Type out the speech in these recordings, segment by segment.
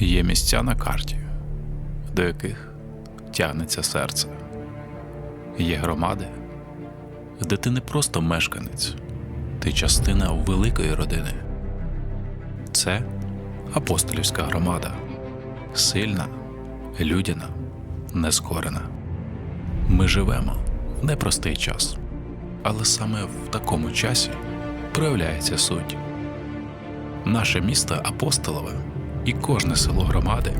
Є місця на карті, до яких тягнеться серце. Є громади, де ти не просто мешканець, ти частина великої родини. Це апостолівська громада, сильна, людяна, нескорена. Ми живемо в непростий час, але саме в такому часі проявляється суть. Наше місто Апостолове і кожне село громади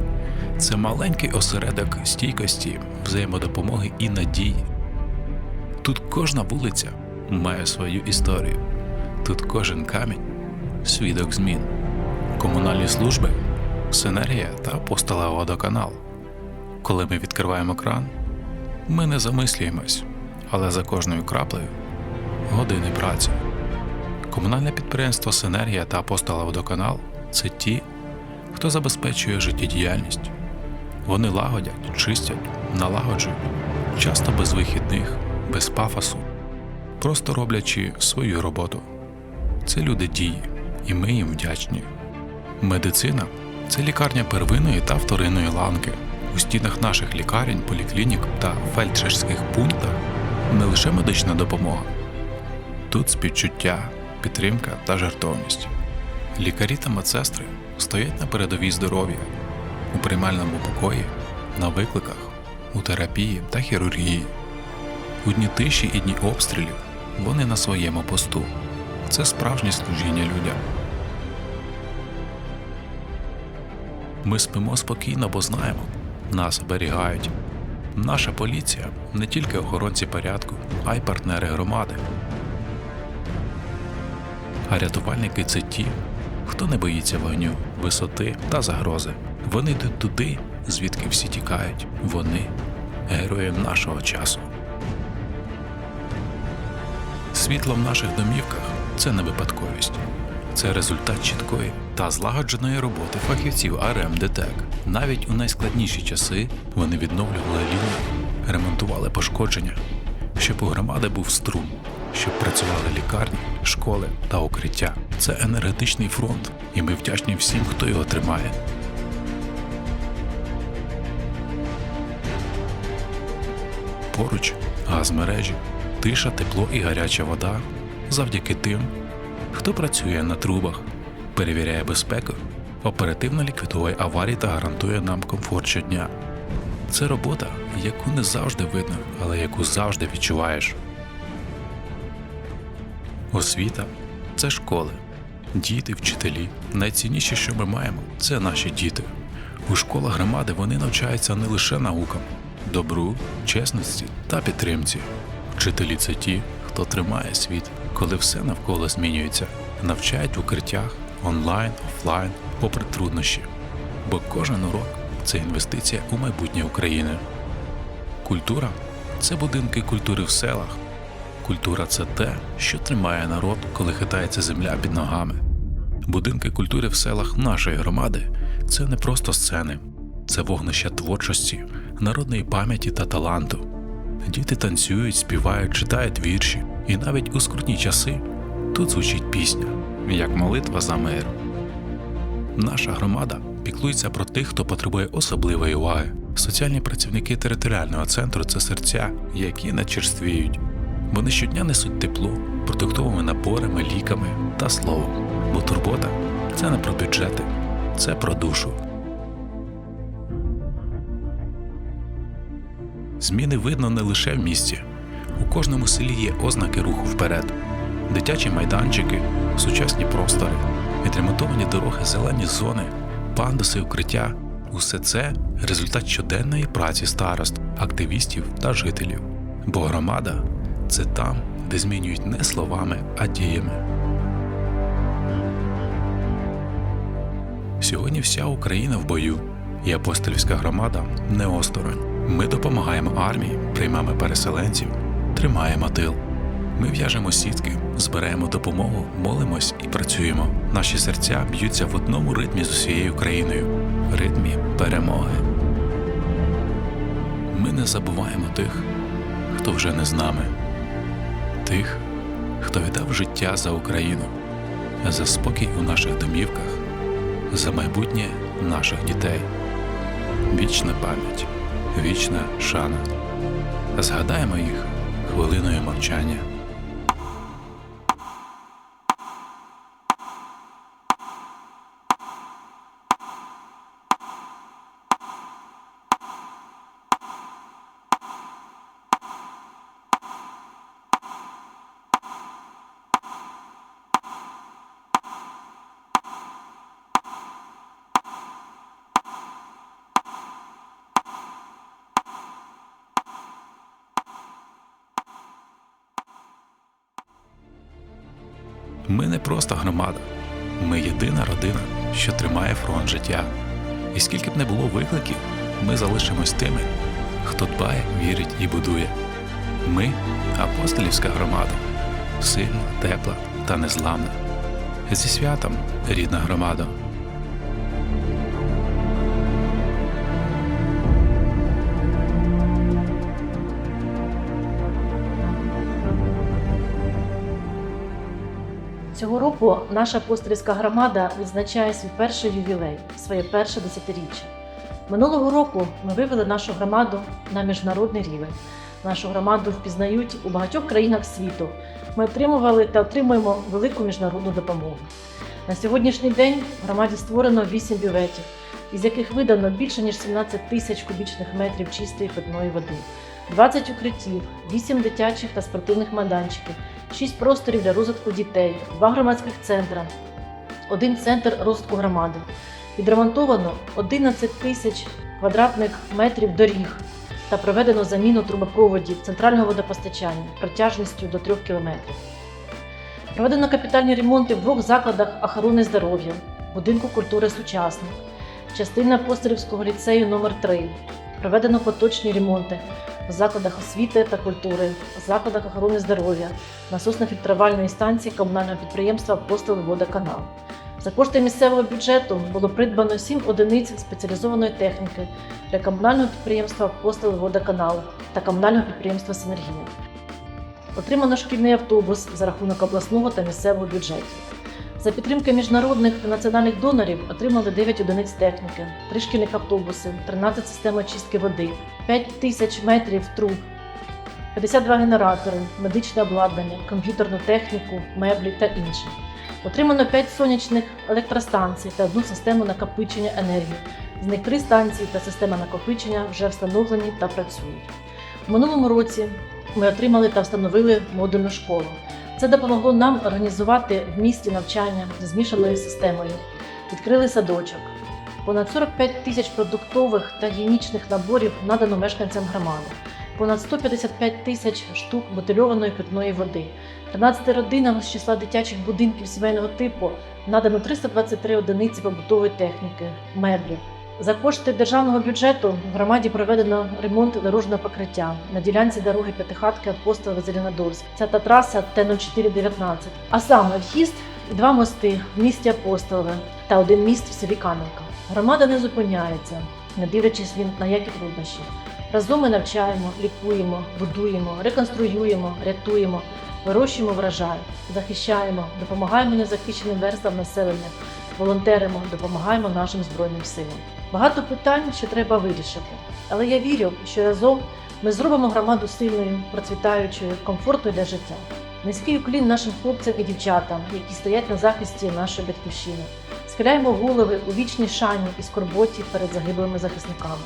це маленький осередок стійкості, взаємодопомоги і надії. Тут кожна вулиця має свою історію, тут кожен камінь свідок змін. Комунальні служби, синергія та апостола водоканал. Коли ми відкриваємо кран, ми не замислюємось, але за кожною краплею години праці. Комунальне підприємство Синергія та Апостола Водоканал це ті, хто забезпечує життєдіяльність. Вони лагодять, чистять, налагоджують, часто без вихідних, без пафосу, просто роблячи свою роботу. Це люди дії, і ми їм вдячні. Медицина це лікарня первинної та вторинної ланки. У стінах наших лікарень, поліклінік та фельдшерських пунктах не лише медична допомога, Тут співчуття, підтримка та жертовність. Лікарі та медсестри стоять на передовій здоров'я у приймальному покої, на викликах, у терапії та хірургії. У дні тиші і дні обстрілів вони на своєму посту. Це справжнє служіння людям. Ми спимо спокійно, бо знаємо, нас оберігають. Наша поліція не тільки охоронці порядку, а й партнери громади. А рятувальники це ті, хто не боїться вогню, висоти та загрози. Вони йдуть туди, звідки всі тікають. Вони герої нашого часу. Світло в наших домівках це не випадковість. Це результат чіткої та злагодженої роботи фахівців АРМ ДТЕК. Навіть у найскладніші часи вони відновлювали лінії, ремонтували пошкодження, щоб у громади був струм, щоб працювали лікарні, школи та укриття. Це енергетичний фронт, і ми вдячні всім, хто його тримає. Поруч газмережі, тиша, тепло і гаряча вода завдяки тим, хто працює на трубах, перевіряє безпеку, оперативно ліквідує аварії та гарантує нам комфорт щодня. Це робота, яку не завжди видно, але яку завжди відчуваєш. Освіта це школи, діти, вчителі. Найцінніше, що ми маємо, це наші діти. У школах громади вони навчаються не лише наукам, добру, чесності та підтримці. Вчителі це ті, хто тримає світ, коли все навколо змінюється, навчають в укриттях онлайн, офлайн, попри труднощі. Бо кожен урок це інвестиція у майбутнє України. Культура це будинки культури в селах. Культура це те, що тримає народ, коли хитається земля під ногами. Будинки культури в селах нашої громади це не просто сцени, це вогнища творчості, народної пам'яті та таланту. Діти танцюють, співають, читають вірші, і навіть у скрутні часи тут звучить пісня, як молитва за мир. Наша громада піклується про тих, хто потребує особливої уваги. Соціальні працівники територіального центру це серця, які не черствіють. Вони щодня несуть тепло, продуктовими наборами, ліками та словом. Бо турбота це не про бюджети, це про душу. Зміни видно не лише в місті. У кожному селі є ознаки руху вперед: дитячі майданчики, сучасні простори, відремонтовані дороги, зелені зони, пандуси, укриття усе це результат щоденної праці старост, активістів та жителів. Бо громада це там, де змінюють не словами, а діями. Сьогодні вся Україна в бою, і апостольська громада не осторонь. Ми допомагаємо армії, приймаємо переселенців, тримаємо тил. Ми в'яжемо сітки, збираємо допомогу, молимось і працюємо. Наші серця б'ються в одному ритмі з усією країною ритмі перемоги. Ми не забуваємо тих, хто вже не з нами, тих, хто віддав життя за Україну, за спокій у наших домівках, за майбутнє наших дітей. Вічна пам'ять, вічна шана. Згадаємо їх хвилиною мовчання. Ми не просто громада, ми єдина родина, що тримає фронт життя. І скільки б не було викликів, ми залишимось тими, хто дбає, вірить і будує. Ми апостолівська громада, сильна, тепла та незламна. Зі святом, рідна громада. Цього року наша апостольська громада відзначає свій перший ювілей, своє перше десятиріччя. Минулого року ми вивели нашу громаду на міжнародний рівень. Нашу громаду впізнають у багатьох країнах світу. Ми отримували та отримуємо велику міжнародну допомогу. На сьогоднішній день в громаді створено 8 бюветів, із яких видано більше ніж 17 тисяч кубічних метрів чистої питної води, 20 укриттів, 8 дитячих та спортивних майданчиків, 6 просторів для розвитку дітей, 2 громадських центра, один центр розвитку громади. Відремонтовано 11 тисяч квадратних метрів доріг та проведено заміну трубопроводів центрального водопостачання протяжністю до 3 кілометрів. Проведено капітальні ремонти в двох закладах охорони здоров'я, будинку культури сучасник, частина Апостолівського ліцею номер 3 Проведено поточні ремонти в закладах освіти та культури, в закладах охорони здоров'я, насосно-фільтрувальної станції комунального підприємства «Апостол Водоканал». За кошти місцевого бюджету було придбано 7 одиниць спеціалізованої техніки для комунального підприємства «Апостол Водоканал» та комунального підприємства Синергія. Отримано шкільний автобус за рахунок обласного та місцевого бюджетів. За підтримки міжнародних та національних донорів отримали 9 одиниць техніки, 3 шкільних автобуси, 13 систем очистки води, 5 тисяч метрів труб, 52 генератори, медичне обладнання, комп'ютерну техніку, меблі та інше. Отримано 5 сонячних електростанцій та одну систему накопичення енергії. З них 3 станції та система накопичення вже встановлені та працюють. У минулому році ми отримали та встановили модульну школу. Це допомогло нам організувати в місті навчання змішаною системою. Відкрили садочок. Понад 45 тисяч продуктових та гігієнічних наборів надано мешканцям громади. Понад 155 тисяч штук бутильованої питної води. 13 родинам з числа дитячих будинків сімейного типу надано 323 одиниці побутової техніки, меблів. За кошти державного бюджету в громаді проведено ремонт дорожнього покриття на ділянці дороги П'ятихатки Апостолове Зеленодольськ. Це та траса Т-0419. А саме в'їзд і два мости в місті Апостолове та один міст в селі Кам'янка. Громада не зупиняється, не дивлячись він на які труднощі. Разом ми навчаємо, лікуємо, будуємо, реконструюємо, рятуємо, вирощуємо врожай, захищаємо, допомагаємо незахищеним верствам населення, волонтеримо, допомагаємо нашим збройним силам. Багато питань ще треба вирішити, але я вірю, що разом ми зробимо громаду сильною, процвітаючою, комфортною для життя. Низький уклін нашим хлопцям і дівчатам, які стоять на захисті нашої батьківщини. Схиляємо голови у вічній шані і скорботі перед загиблими захисниками.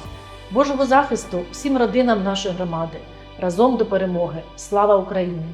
Божого захисту всім родинам нашої громади. Разом до перемоги. Слава Україні!